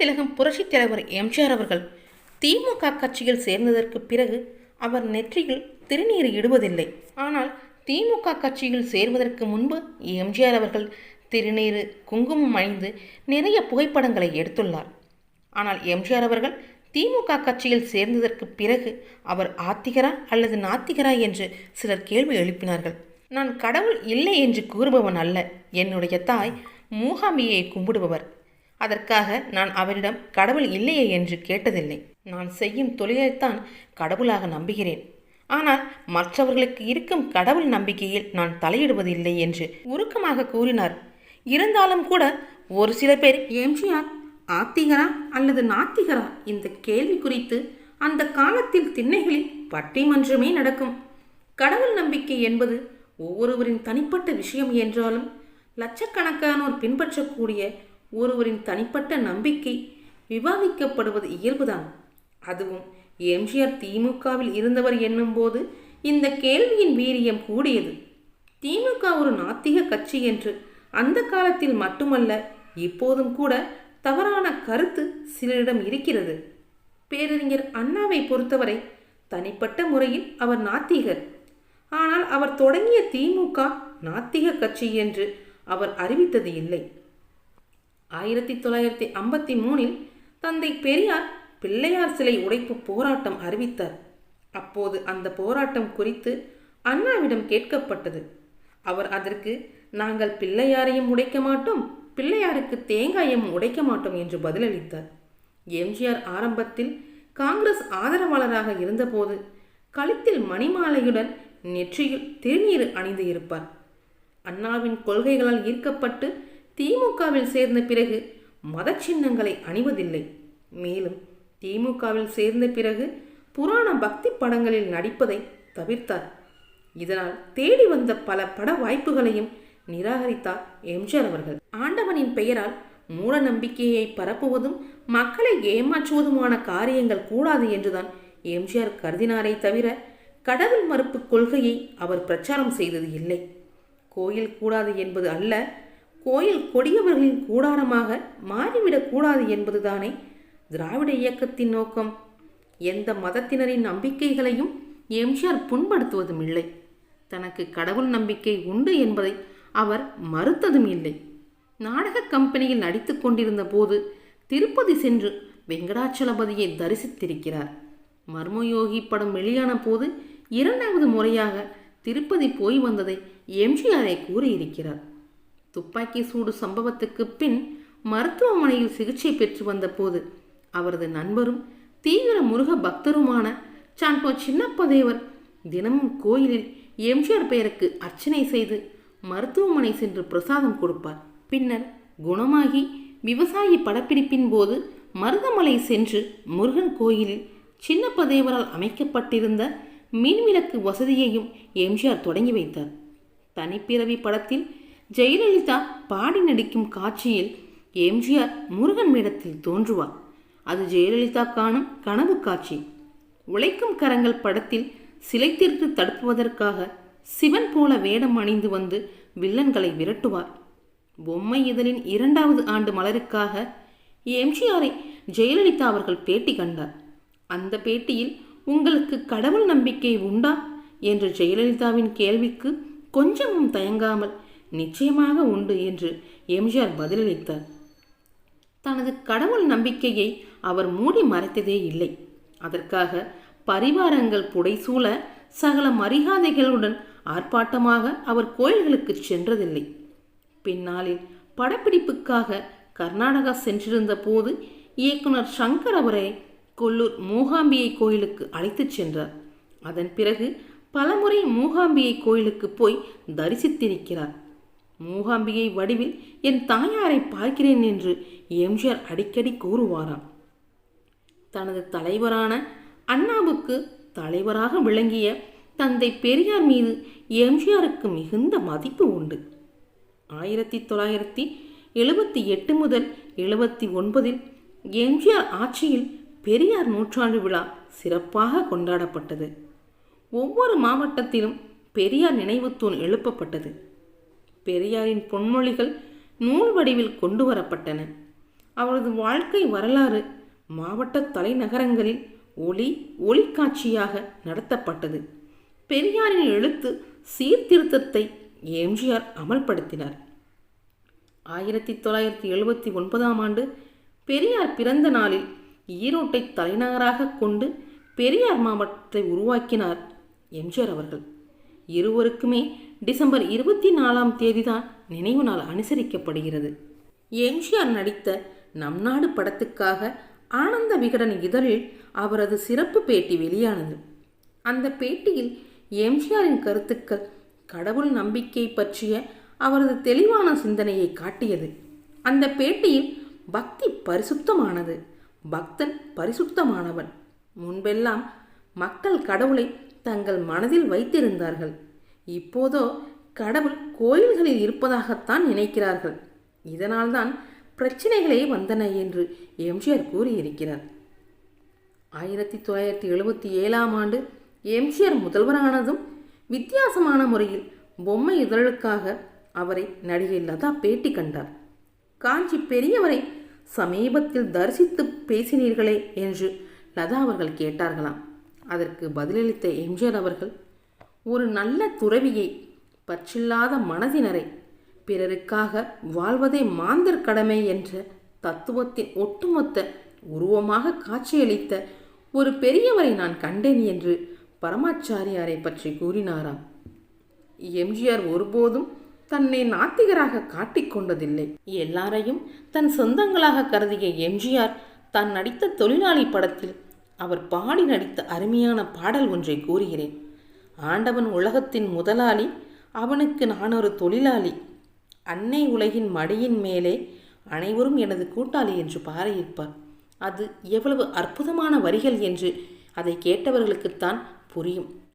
திலகம் புரட்சித் தலைவர் எம்ஜிஆர் அவர்கள் திமுக கட்சியில் சேர்ந்ததற்கு பிறகு அவர் நெற்றியில் திருநீர் இடுவதில்லை. ஆனால் திமுக கட்சியில் சேர்வதற்கு முன்பு எம்ஜிஆர் அவர்கள் திருநீர் குங்குமம் அணிந்து நிறைய புகைப்படங்களை எடுத்துள்ளார். ஆனால் எம்ஜிஆர் அவர்கள் திமுக கட்சியில் சேர்ந்ததற்கு பிறகு அவர் ஆத்திகரா அல்லது நாத்திகரா என்று சிலர் கேள்வி எழுப்பினார்கள். நான் கடவுள் இல்லை என்று கூறுபவன் அல்ல. என்னுடைய தாய் மூகாம்பியை கும்பிடுபவர். அதற்காக நான் அவரிடம் கடவுள் இல்லையே என்று கேட்டதில்லை. நான் செய்யும் தொழிலைத்தான் கடவுளாக நம்புகிறேன். ஆனால் மற்றவர்களுக்கு இருக்கும் கடவுள் நம்பிக்கையில் நான் தலையிடுவதில்லை என்று உருக்கமாக கூறினார். இருந்தாலும் கூட ஒரு சில பேர் எம்ஜிஆர் ஆத்திகரா அல்லது நாத்திகரா? இந்த கேள்வி குறித்து அந்த காலத்தில் திண்ணைகளில் பட்டிமன்றமே நடக்கும். கடவுள் நம்பிக்கை என்பது ஒவ்வொருவரின் தனிப்பட்ட விஷயம் என்றாலும் லட்சக்கணக்கானோர் பின்பற்றக்கூடிய ஒருவரின் தனிப்பட்ட நம்பிக்கை விவாதிக்கப்படுவது இயல்புதான். அதுவும் எம்ஜிஆர் திமுகவில் இருந்தவர் என்னும்போது இந்த கேள்வியின் வீரியம் கூடியது. திமுக ஒரு நாத்திக கட்சி என்று அந்த காலத்தில் மட்டுமல்ல இப்போதும் கூட தவறான கருத்து சிலரிடம் இருக்கிறது. பேரறிஞர் அண்ணாவை பொறுத்தவரை தனிப்பட்ட முறையில் அவர் நாத்திகர். ஆனால் அவர் தொடங்கிய திமுக நாத்திக கட்சி என்று அவர் அறிவித்தது இல்லை. ஆயிரத்தி தொள்ளாயிரத்தி ஐம்பத்தி மூணில் தந்தை பெரியார் பிள்ளையார் சிலை உடைப்பு போராட்டம் அறிவித்தார். அப்போது அந்த போராட்டம் குறித்து அண்ணாவிடம் கேட்கப்பட்டது. அவர் அதற்கு நாங்கள் பிள்ளையாரையும் உடைக்க மாட்டோம் பிள்ளையாருக்கு தேங்காயும் உடைக்க மாட்டோம் என்று பதிலளித்தார். எம்ஜிஆர் ஆரம்பத்தில் காங்கிரஸ் ஆதரவாளராக இருந்தபோது கழுத்தில் மணிமாலையுடன் நெற்றியில் திருநீர் அணிந்து இருப்பார். அண்ணாவின் கொள்கைகளால் ஈர்க்கப்பட்டு திமுகவில் சேர்ந்த பிறகு மத சின்னங்களை அணிவதில்லை. மேலும் திமுகவில் சேர்ந்த பிறகு புராண பக்தி படங்களில் நடிப்பதை தவிர்த்தார். இதனால் தேடி வந்த பல பட வாய்ப்புகளையும் நிராகரித்தார் எம்ஜிஆர் அவர்கள். ஆண்டவனின் பெயரால் மூட நம்பிக்கையை பரப்புவதும் மக்களை ஏமாற்றுவதுமான காரியங்கள் கூடாது என்றுதான் எம்ஜிஆர் கருதினாரே தவிர கடவுள் மறுப்பு கொள்கையை அவர் பிரச்சாரம் செய்தது இல்லை. கோயில் கூடாது என்பது அல்ல கோயில் கொடியவர்களின் கூடாரமாக மாறிவிடக் கூடாது என்பதுதானே திராவிட இயக்கத்தின் நோக்கம்? எந்த மதத்தினரின் நம்பிக்கைகளையும் எம்ஜிஆர் புண்படுத்துவதும் இல்லை. தனக்கு கடவுள் நம்பிக்கை உண்டு என்பதை அவர் மறுத்ததும் இல்லை. நாடக கம்பெனியில் நடித்து கொண்டிருந்த போது திருப்பதி சென்று வெங்கடாச்சலபதியை தரிசித்திருக்கிறார். மர்மயோகி படம் வெளியான போது இரண்டாவது முறையாக திருப்பதி போய் வந்ததை எம்ஜிஆரை கூறியிருக்கிறார். துப்பாக்கி சூடு சம்பவத்துக்கு பின் மருத்துவமனையில் சிகிச்சை பெற்று வந்தபோது அவரது நண்பரும் தீவிர முருக பக்தருமான சாண்டோ சின்னப்பதேவர் தினமும் கோயிலில் எம்ஜிஆர் பெயருக்கு அர்ச்சனை செய்து மருத்துவமனை சென்று பிரசாதம் கொடுப்பார். பின்னர் குணமாகி விவசாயி படப்பிடிப்பின் போது மருதமலை சென்று முருகன் கோயிலில் சின்னப்பதேவரால் அமைக்கப்பட்டிருந்த மின்விளக்கு வசதியையும் எம்ஜிஆர் தொடங்கி வைத்தார். தனிப்பிறவி படத்தில் ஜெயலலிதா பாடி நடிக்கும் காட்சியில் எம்ஜிஆர் முருகன் வேடத்தில் தோன்றுவார். அது ஜெயலலிதா காணும் கனவு காட்சி. உழைக்கும் கரங்கள் படத்தில் சிலை திருட்டு தடுப்புவதற்காக சிவன் போல வேடம் அணிந்து வந்து வில்லன்களை விரட்டுவார். பொம்மை இதழின் இரண்டாவது ஆண்டு மலருக்காக எம்ஜிஆரை ஜெயலலிதா அவர்கள் பேட்டி கண்டார். அந்த பேட்டியில் உங்களுக்கு கடவுள் நம்பிக்கை உண்டா? என்ற ஜெயலலிதாவின் கேள்விக்கு கொஞ்சமும் தயங்காமல் நிச்சயமாக உண்டு என்று எம்ஜிஆர் பதிலளித்தார். தனது கடவுள் நம்பிக்கையை அவர் மூடி மறைத்ததே இல்லை. அதற்காக பரிவாரங்கள் புடைசூழ சகல மரியாதைகளுடன் ஆர்ப்பாட்டமாக அவர் கோயில்களுக்கு சென்றதில்லை. பின்னாளில் படப்பிடிப்புக்காக கர்நாடகா சென்றிருந்த போது இயக்குனர் சங்கர் அவரை கொல்லூர் மூகாம்பியை கோயிலுக்கு அழைத்துச் சென்றார். அதன் பிறகு பலமுறை மூகாம்பியை கோயிலுக்கு போய் தரிசித்திருக்கிறார். மூகாம்பிகை வடிவில் என் தாயாரை பார்க்கிறேன் என்று எம்ஜிஆர் அடிக்கடி கூறுவாராம். தனது தலைவரான அண்ணாவுக்கு தலைவராக விளங்கிய தந்தை பெரியார் மீது எம்ஜிஆருக்கு மிகுந்த மதிப்பு உண்டு. ஆயிரத்தி தொள்ளாயிரத்தி எழுபத்தி எட்டு முதல் எழுபத்தி ஒன்பதில் எம்ஜிஆர் ஆட்சியில் பெரியார் நூற்றாண்டு விழா சிறப்பாக கொண்டாடப்பட்டது. ஒவ்வொரு மாவட்டத்திலும் பெரியார் நினைவுத்தூண் எழுப்பப்பட்டது. பெரியாரின் பொன்மொழிகள் நூல் வடிவில் கொண்டு வரப்பட்டன. அவரது வாழ்க்கை வரலாறு மாவட்ட தலைநகரங்களில் ஒளி ஒளிக்காட்சியாக நடத்தப்பட்டது. பெரியாரின் எழுத்து சீர்திருத்தத்தை எம்ஜிஆர் அமல்படுத்தினார். ஆயிரத்தி தொள்ளாயிரத்தி எழுபத்தி ஒன்பதாம் ஆண்டு பெரியார் பிறந்த நாளில் ஈரோட்டை தலைநகராக கொண்டு பெரியார் மாவட்டத்தை உருவாக்கினார் எம்ஜிஆர் அவர்கள். இருவருக்குமே டிசம்பர் இருபத்தி நாலாம் தேதிதான் நினைவு நாள் அனுசரிக்கப்படுகிறது. எம்ஜிஆர் நடித்த நம் நாடு படத்துக்காக ஆனந்த விகடன் இதழில் அவரது சிறப்பு பேட்டி வெளியானது. அந்த பேட்டியில் எம்ஜிஆரின் கருத்துக்கள் கடவுள் நம்பிக்கை பற்றிய அவரது தெளிவான சிந்தனையை காட்டியது. அந்த பேட்டியில் பக்தி பரிசுத்தமானது பக்தன் பரிசுத்தமானவன். முன்பெல்லாம் மக்கள் கடவுளை தங்கள் மனதில் வைத்திருந்தார்கள். இப்போதோ கடவுள் கோயில்களில் இருப்பதாகத்தான் நினைக்கிறார்கள். இதனால்தான் பிரச்சனைகளே வந்தன என்று எம்ஜிஆர் கூறியிருக்கிறார். ஆயிரத்தி தொள்ளாயிரத்தி எழுபத்தி ஏழாம் ஆண்டு எம்ஜிஆர் முதல்வரானதும் வித்தியாசமான முறையில் பொம்மை இதழுக்காக அவரை நடிகை லதா பேட்டி கண்டார். காஞ்சி பெரியவரை சமீபத்தில் தரிசித்து பேசினீர்களே என்று லதா அவர்கள் கேட்டார்களாம். அதற்கு பதிலளித்த எம்ஜிஆர் அவர்கள் ஒரு நல்ல துறவியை பற்றில்லாத மனதினரை பிறருக்காக வாழ்வதே மாந்தர் கடமை என்ற தத்துவத்தின் ஒட்டுமொத்த உருவமாக காட்சியளித்த ஒரு பெரியவரை நான் கண்டேன் என்று பரமாச்சாரியாரை பற்றி கூறினாராம். எம்ஜிஆர் ஒருபோதும் தன்னை நாத்திகராக காட்டிக்கொண்டதில்லை எல்லாரையும் தன் சொந்தங்களாக கருதிய எம்ஜிஆர் தான் நடித்த தொழிலாளி படத்தில் அவர் பாடி நடித்த அருமையான பாடல் ஒன்றை கூறுகிறேன். ஆண்டவன் உலகத்தின் முதலாளி அவனுக்கு நான் ஒரு தொழிலாளி. அன்னை உலகின் மடியின் மேலே அனைவரும் எனது கூட்டாளி என்று பாறையிருப்பார் அது எவ்வளவு அற்புதமான வரிகள் என்று அதை கேட்டவர்களுக்குத்தான் புரியும்.